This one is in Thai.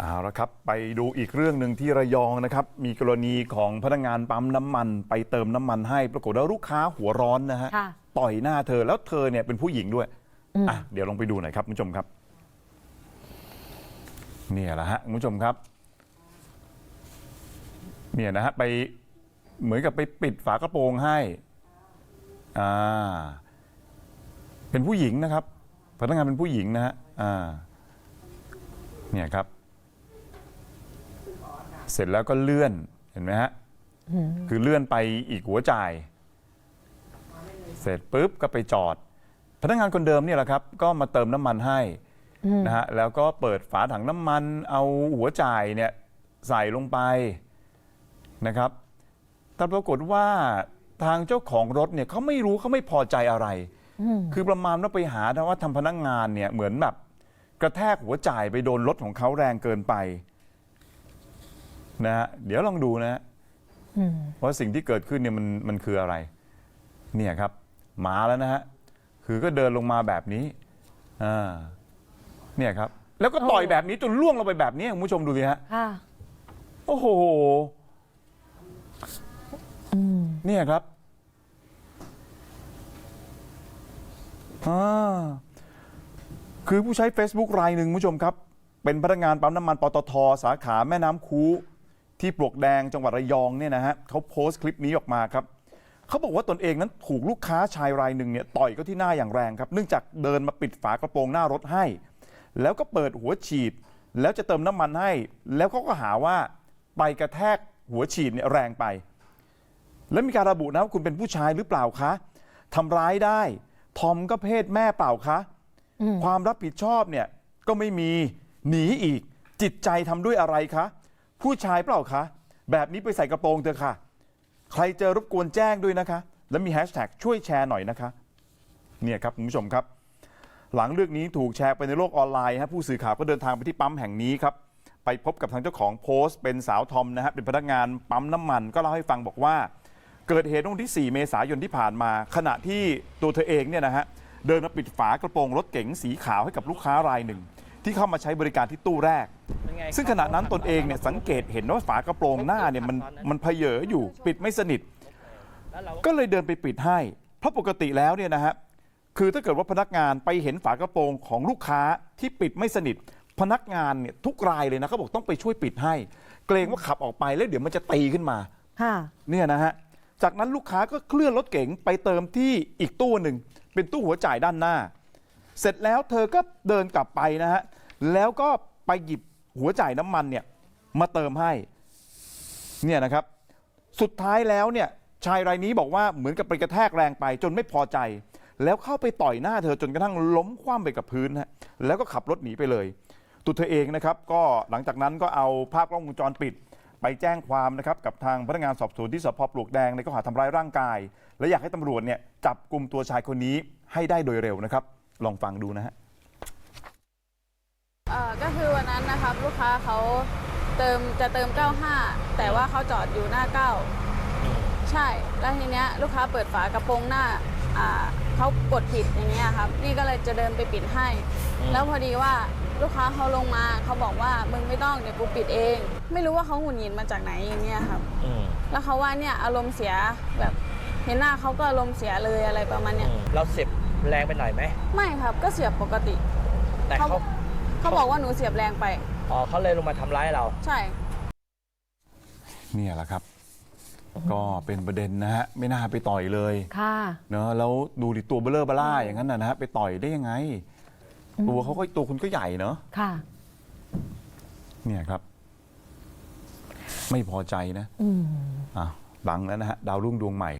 เอาละครับไปดูอีกเรื่องหนึ่งที่ระยองนะครับ มีกรณีของพนักงานปั๊มน้ำมัน ไปเติมน้ำมันให้ ปรากฏว่าลูกค้าหัวร้อนนะฮะค่ะ ต่อยหน้าเธอแล้วเธอเนี่ยเป็นผู้หญิงด้วยอะเดี๋ยวลองไปดูหน่อยครับคุณผู้ชมครับ เนี่ยแหละฮะคุณผู้ชมครับ เนี่ยนะฮะไปเหมือนกับไปปิดฝากระโปรงให้อ่าเป็นผู้หญิงนะครับ พนักงานเป็นผู้หญิงนะฮะอ่าเนี่ยครับ เสร็จแล้วก็เลื่อนเห็นไหมฮะคือเลื่อนไปอีกหัวจ่าย เสร็จปุ๊บก็ไปจอด พนักงานคนเดิมเนี่ยแหละครับ ก็มาเติมน้ำมันให้นะฮะแล้วก็เปิดฝาถังน้ำมัน เอาหัวจ่ายเนี่ยใส่ลงไปนะครับแต่ปรากฏว่าทางเจ้าของรถเนี่ยเขาไม่รู้เขาไม่พอใจอะไร คือประมาณว่าไปหาว่าทำพนักงานเนี่ยเหมือนแบบกระแทกหัวจ่ายไปโดนรถของเขาแรงเกินไป นะฮะเดี๋ยวลองดูนะฮะว่าสิ่งที่เกิดขึ้นเนี่ยมันมันคืออะไร เนี่ยครับ มาแล้วนะฮะคือก็เดินลงมาแบบนี้อ่าเนี่ยครับ แล้วก็ต่อยแบบนี้จนล่วงลงไปแบบนี้คุณผู้ชมดูสิฮะค่ะโอ้โหเนี่ยครับอ่าคือผู้ใช้ Facebook รายหนึ่งคุณผู้ชมครับ เป็นพนักงานปั๊มน้ำมันปตท สาขาแม่น้ำคู ที่ปลวกแดงจังหวัดระยองเนี่ยนะฮะเขาโพสต์คลิปนี้ออกมาครับเขาบอกว่าตนเองนั้นถูกลูกค้าชายรายหนึ่งเนี่ยต่อยก็ที่หน้าอย่างแรงครับ เนื่องจากเดินมาปิดฝากระโปรงหน้ารถให้ แล้วก็เปิดหัวฉีด แล้วจะเติมน้ำมันให้ แล้วเขาก็หาว่าไปกระแทกหัวฉีดเนี่ยแรงไป แล้วมีการระบุนะว่าคุณเป็นผู้ชายหรือเปล่าคะทำร้ายได้ ทอมก็เพศแม่เปล่าคะความรับผิดชอบเนี่ยก็ไม่มีหนีอีกจิตใจทำด้วยอะไรคะ ผู้ชายเปล่าคะ แบบนี้ไปใส่กระโปรงเถอะค่ะ ใครเจอรบกวนแจ้งด้วยนะคะ แล้วมีแฮชแท็กช่วยแชร์หน่อยนะคะ เนี่ยครับคุณผู้ชมครับ หลังเรื่องนี้ถูกแชร์ไปในโลกออนไลน์ฮะผู้สื่อข่าวก็เดินทางไปที่ปั๊มแห่งนี้ครับ ไปพบกับทางเจ้าของโพสต์ เป็นสาวทอมนะฮะเป็นพนักงานปั๊มน้ำมันก็เล่าให้ฟังบอกว่า เกิดเหตุวันที่ 4 เมษายนที่ผ่านมา ขณะที่ตัวเธอเองเนี่ยนะฮะเดินมาปิดฝากระโปรงรถเก๋งสีขาวให้กับลูกค้ารายหนึ่ง ที่เข้ามาใช้บริการที่ตู้แรก ซึ่งขณะนั้นตนเองเนี่ยสังเกตเห็นว่าฝากระโปรงหน้าเนี่ยมันมันเพเยออยู่ปิดไม่สนิท ก็เลยเดินไปปิดให้ เพราะปกติแล้วเนี่ยนะฮะคือถ้าเกิดว่าพนักงานไปเห็นฝากระโปรงของลูกค้าที่ปิดไม่สนิท พนักงานเนี่ยทุกรายเลยนะเขาบอกต้องไปช่วยปิดให้ เกรงว่าขับออกไปแล้วเดี๋ยวมันจะตีขึ้นมาค่ะเนี่ยนะฮะจากนั้นลูกค้าก็เคลื่อนรถเก๋งไปเติมที่อีกตู้หนึ่งเป็นตู้หัวจ่ายด้านหน้า เสร็จแล้วเธอก็เดินกลับไปนะฮะแล้วก็ไปหยิบหัวจ่ายน้ำมันเนี่ยมาเติมให้เนี่ยนะครับ สุดท้ายแล้วเนี่ยชายรายนี้บอกว่าเหมือนกับไปกระแทกแรงไปจนไม่พอใจ แล้วเข้าไปต่อยหน้าเธอจนกระทั่งล้มคว่ำไปกับพื้นฮะแล้วก็ขับรถหนีไปเลยตัวเธอเองนะครับก็หลังจากนั้นก็เอาภาพกล้องวงจรปิด ไปแจ้งความนะครับกับทางพนักงานสอบสวนที่สพปลวกแดงในข้อหาทำร้ายร่างกาย และอยากให้ตำรวจเนี่ยจับกลุ่มตัวชายคนนี้ให้ได้โดยเร็วนะครับ ลองฟังดูนะฮะเอ่อก็คือวันนั้นนะครับลูกค้าเขาเติมจะเติม 95 แต่ว่าเขาจอดอยู่หน้า 9 ใช่ แล้วทีเนี้ยลูกค้าเปิดฝากระโปรงหน้าอ่าเขากดผิดอย่างเงี้ยครับ นี่ก็เลยจะเดินไปปิดให้ แล้วพอดีว่าลูกค้าเขาลงมาเขาบอกว่ามึงไม่ต้องเดี๋ยวกูปิดเอง ไม่รู้ว่าเขาหงุดหงิดมาจากไหนอย่างเงี้ยครับ อืมแล้วเขาว่าเนี่ยอารมณ์เสียแบบเห็นหน้าเขาก็อารมณ์เสียเลยอะไรประมาณเนี้ย เราเสียบ แรงไปหน่อยไหม ไม่ครับก็เสียบปกติ แต่เขาเขาบอกว่าหนูเสียบแรงไป อ๋อเขาเลยลงมาทำร้ายเรา ใช่ เนี่ยแหละครับ ก็เป็นประเด็นนะฮะ ไม่น่าไปต่อยเลย ค่ะ เนอะแล้วดูดิตัวเบลเลอร์บล่าอย่างนั้นนะนะฮะ ไปต่อยได้ยังไง ตัวเขาก็ตัวคุณก็ใหญ่เนอะค่ะ เนี่ยครับ ไม่พอใจนะอืมอะดังแล้วนะฮะ ดาวรุ่งดวงใหม่